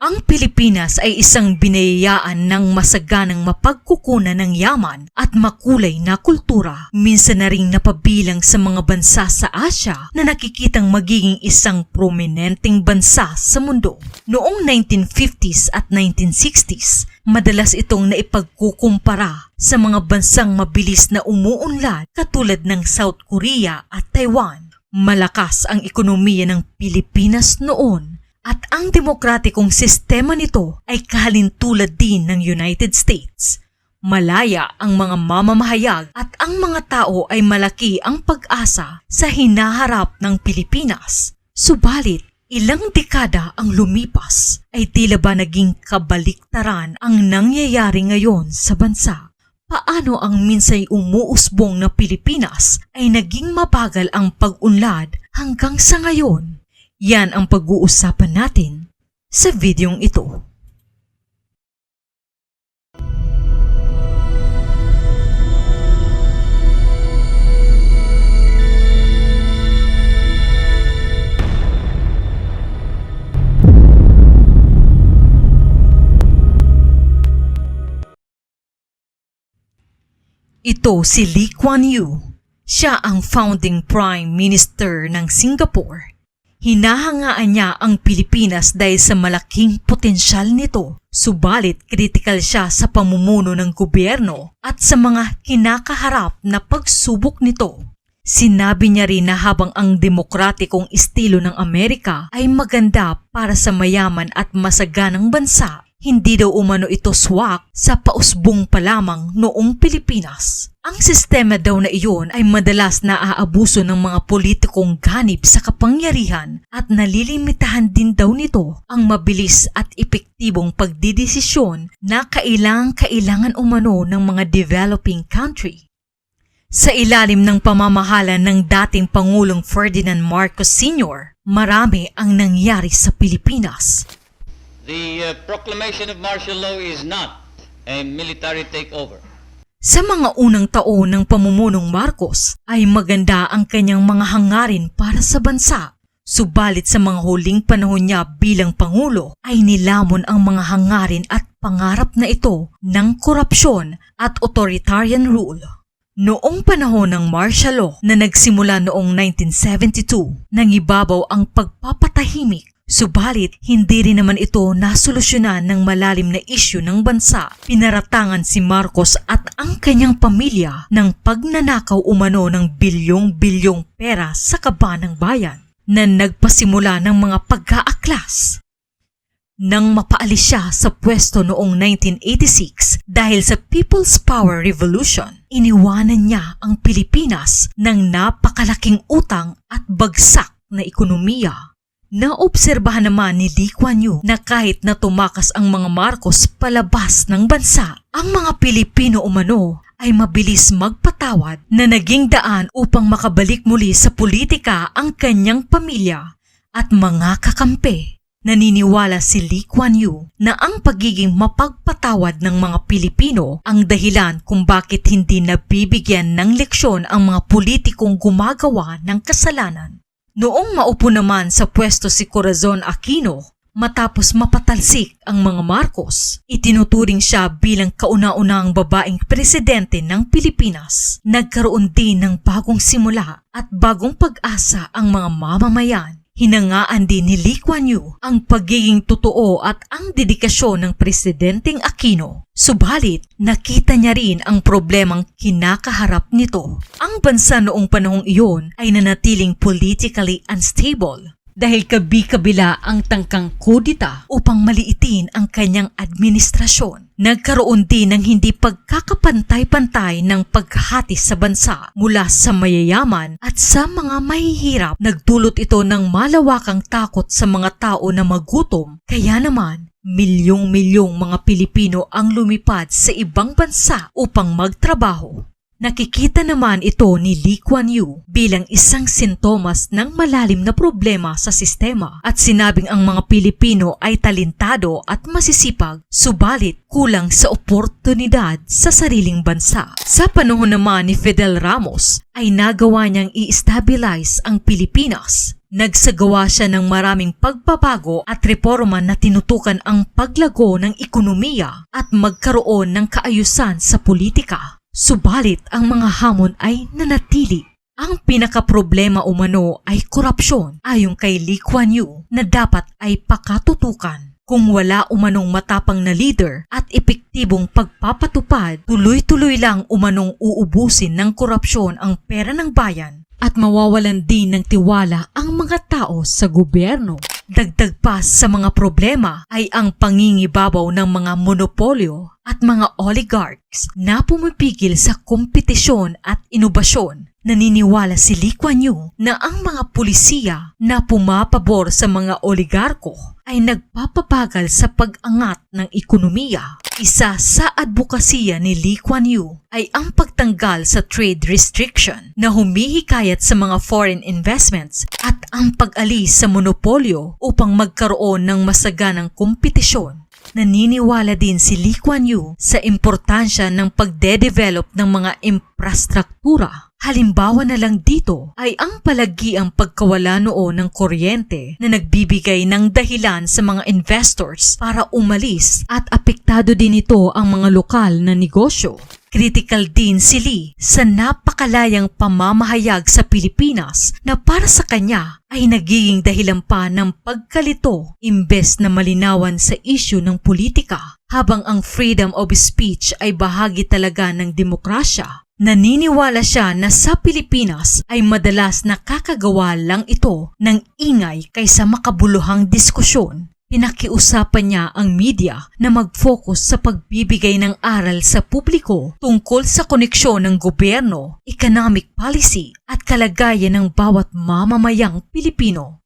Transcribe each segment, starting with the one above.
Ang Pilipinas ay isang binayayaan ng masaganang mapagkukunan ng yaman at makulay na kultura. Minsan na rin napabilang sa mga bansa sa Asya na nakikitang magiging isang prominenteng bansa sa mundo. Noong 1950s at 1960s, madalas itong naipagkukumpara sa mga bansang mabilis na umuunlad katulad ng South Korea at Taiwan. Malakas ang ekonomiya ng Pilipinas noon at ang demokratikong sistema nito ay kahalintulad din ng United States. Malaya ang mga mamamahayag at ang mga tao ay malaki ang pag-asa sa hinaharap ng Pilipinas. Subalit, ilang dekada ang lumipas ay tila ba naging kabaliktaran ang nangyayari ngayon sa bansa. Paano ang minsay umuusbong na Pilipinas ay naging mabagal ang pag-unlad hanggang sa ngayon? Yan ang pag-uusapan natin sa videong ito. Ito si Lee Kuan Yew. Siya ang founding prime minister ng Singapore. Hinahangaan niya ang Pilipinas dahil sa malaking potensyal nito. Subalit kritikal siya sa pamumuno ng gobyerno at sa mga kinakaharap na pagsubok nito. Sinabi niya rin na habang ang demokratikong estilo ng Amerika ay maganda para sa mayaman at masaganang bansa, hindi daw umano ito swak sa pausbong pa lamang noong Pilipinas. Ang sistema daw na iyon ay madalas naaabuso ng mga politikong ganib sa kapangyarihan at nalilimitahan din daw nito ang mabilis at epektibong pagdidesisyon na kailangan-kailangan umano ng mga developing country. Sa ilalim ng pamamahala ng dating Pangulong Ferdinand Marcos Sr., marami ang nangyari sa Pilipinas. The uh, proclamation of martial law is not a military takeover. Sa mga unang taon ng pamumunong Marcos ay maganda ang kanyang mga hangarin para sa bansa. Subalit sa mga huling panahon niya bilang Pangulo ay nilamon ang mga hangarin at pangarap na ito ng korupsyon at authoritarian rule. Noong panahon ng martial law na nagsimula noong 1972, nangibabaw ang pagpapatahimik Subalit, hindi rin naman ito nasolusyonan ng malalim na isyu ng bansa. Pinaratangan si Marcos at ang kanyang pamilya ng pagnanakaw umano ng bilyong-bilyong pera sa kaba ng bayan na nagpasimula ng mga pag-aaklas. Nang mapaalis siya sa pwesto noong 1986 dahil sa People's Power Revolution, iniwanan niya ang Pilipinas ng napakalaking utang at bagsak na ekonomiya. Naobserbahan naman ni Lee Kuan Yew na kahit na tumakas ang mga Marcos palabas ng bansa, ang mga Pilipino umano ay mabilis magpatawad na naging daan upang makabalik muli sa politika ang kanyang pamilya at mga kakampi. Naniniwala si Lee Kuan Yew na ang pagiging mapagpatawad ng mga Pilipino ang dahilan kung bakit hindi nabibigyan ng leksyon ang mga politikong gumagawa ng kasalanan. Noong maupo naman sa pwesto si Corazon Aquino, matapos mapatalsik ang mga Marcos, itinuturing siya bilang kauna-unang babaeng presidente ng Pilipinas. Nagkaroon din ng bagong simula at bagong pag-asa ang mga mamamayan. Hinangaan din ni Lee Kuan Yew ang pagiging totoo at ang dedikasyon ng Presidenteng Aquino. Subalit, nakita niya rin ang problemang kinakaharap nito. Ang bansa noong panahong iyon ay nanatiling politically unstable dahil kabi-kabila ang tangkang kudita upang maliitin ang kanyang administrasyon. Nagkaroon din ng hindi pagkakapantay-pantay ng paghati sa bansa mula sa mayayaman at sa mga mahihirap. Nagdulot ito ng malawakang takot sa mga tao na magutom. Kaya naman, milyong-milyong mga Pilipino ang lumipad sa ibang bansa upang magtrabaho. Nakikita naman ito ni Lee Kuan Yew bilang isang sintomas ng malalim na problema sa sistema at sinabing ang mga Pilipino ay talentado at masisipag subalit kulang sa oportunidad sa sariling bansa. Sa panahon naman ni Fidel Ramos ay nagawa niyang i-stabilize ang Pilipinas Nagsagawa siya ng maraming pagbabago at reforma na tinutukan ang paglago ng ekonomiya at magkaroon ng kaayusan sa politika. Subalit ang mga hamon ay nanatili. Ang pinakaproblema umano ay korupsyon ayon kay Lee Kuan Yew na dapat ay pakatutukan. Kung wala umanong matapang na leader at epektibong pagpapatupad, tuloy-tuloy lang umanong uubusin ng korupsyon ang pera ng bayan at mawawalan din ng tiwala ang mga tao sa gobyerno. Dagdag pa sa mga problema ay ang pangingibabaw ng mga monopolyo at mga oligarchs na pumipigil sa kompetisyon at inobasyon. Naniniwala si Lee Kuan Yew na ang mga pulisiya na pumapabor sa mga oligarko ay nagpapabagal sa pag-angat ng ekonomiya. Isa sa advokasya ni Lee Kuan Yew ay ang pagtanggal sa trade restriction na humihikayat sa mga foreign investments at ang pag-alis sa monopolyo upang magkaroon ng masaganang kompetisyon. Naniniwala din si Lee Kuan Yew sa importansya ng pagde-develop ng mga infrastruktura. Halimbawa na lang dito ay ang palagiang pagkawala noon ng kuryente na nagbibigay ng dahilan sa mga investors para umalis at apektado din ito ang mga lokal na negosyo. Critical din si Lee sa napakalayang pamamahayag sa Pilipinas na para sa kanya ay nagiging dahilan pa ng pagkalito imbes na malinawan sa isyu ng politika habang ang freedom of speech ay bahagi talaga ng demokrasya. Naniniwala siya na sa Pilipinas ay madalas nakakagawa lang ito ng ingay kaysa makabuluhang diskusyon. Pinakiusapan niya ang media na mag-focus sa pagbibigay ng aral sa publiko tungkol sa koneksyon ng gobyerno, economic policy at kalagayan ng bawat mamamayang Pilipino.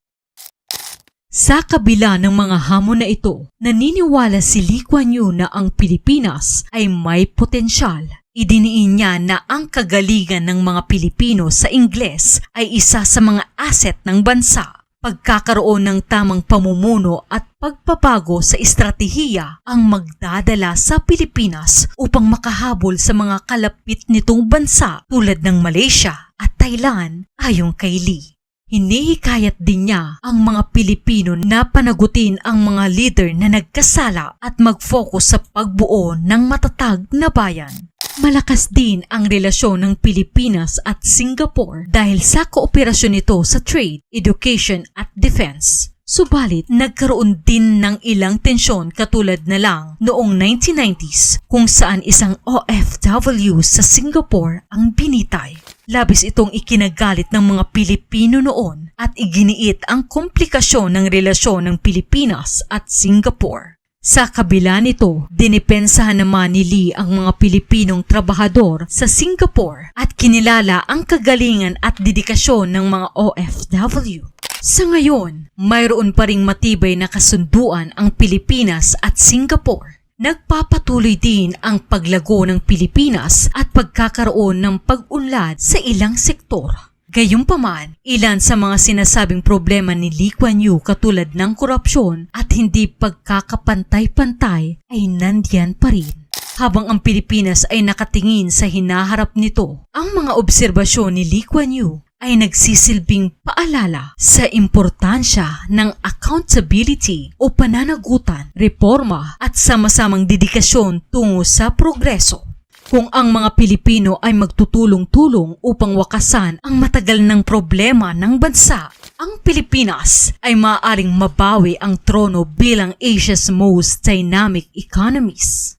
Sa kabila ng mga hamon na ito, naniniwala si Lee Kuan Yew na ang Pilipinas ay may potensyal. Idiniin niya na ang kagalingan ng mga Pilipino sa Ingles ay isa sa mga asset ng bansa. Pagkakaroon ng tamang pamumuno at pagpapago sa estratehiya ang magdadala sa Pilipinas upang makahabol sa mga kalapit nitong bansa tulad ng Malaysia at Thailand ayon kay Lee. Hinihikayat din niya ang mga Pilipino na panagutin ang mga leader na nagkasala at mag-focus sa pagbuo ng matatag na bayan. Malakas din ang relasyon ng Pilipinas at Singapore dahil sa kooperasyon nito sa trade, education at defense. Subalit, nagkaroon din ng ilang tensyon katulad na lang noong 1990s kung saan isang OFW sa Singapore ang binitay. Labis itong ikinagalit ng mga Pilipino noon at iginiit ang komplikasyon ng relasyon ng Pilipinas at Singapore. Sa kabila nito, dinipensahan naman ni Lee ang mga Pilipinong trabahador sa Singapore at kinilala ang kagalingan at dedikasyon ng mga OFW. Sa ngayon, mayroon pa ring matibay na kasunduan ang Pilipinas at Singapore. Nagpapatuloy din ang paglago ng Pilipinas at pagkakaroon ng pag-unlad sa ilang sektor. Gayunpaman, ilan sa mga sinasabing problema ni Lee Kuan Yew katulad ng korupsyon at hindi pagkakapantay-pantay ay nandiyan pa rin. Habang ang Pilipinas ay nakatingin sa hinaharap nito, ang mga obserbasyon ni Lee Kuan Yew ay nagsisilbing paalala sa importansya ng accountability o pananagutan, reforma at sama-samang dedikasyon tungo sa progreso. Kung ang mga Pilipino ay magtutulong-tulong upang wakasan ang matagal ng problema ng bansa, ang Pilipinas ay maaaring mabawi ang trono bilang Asia's most dynamic economies.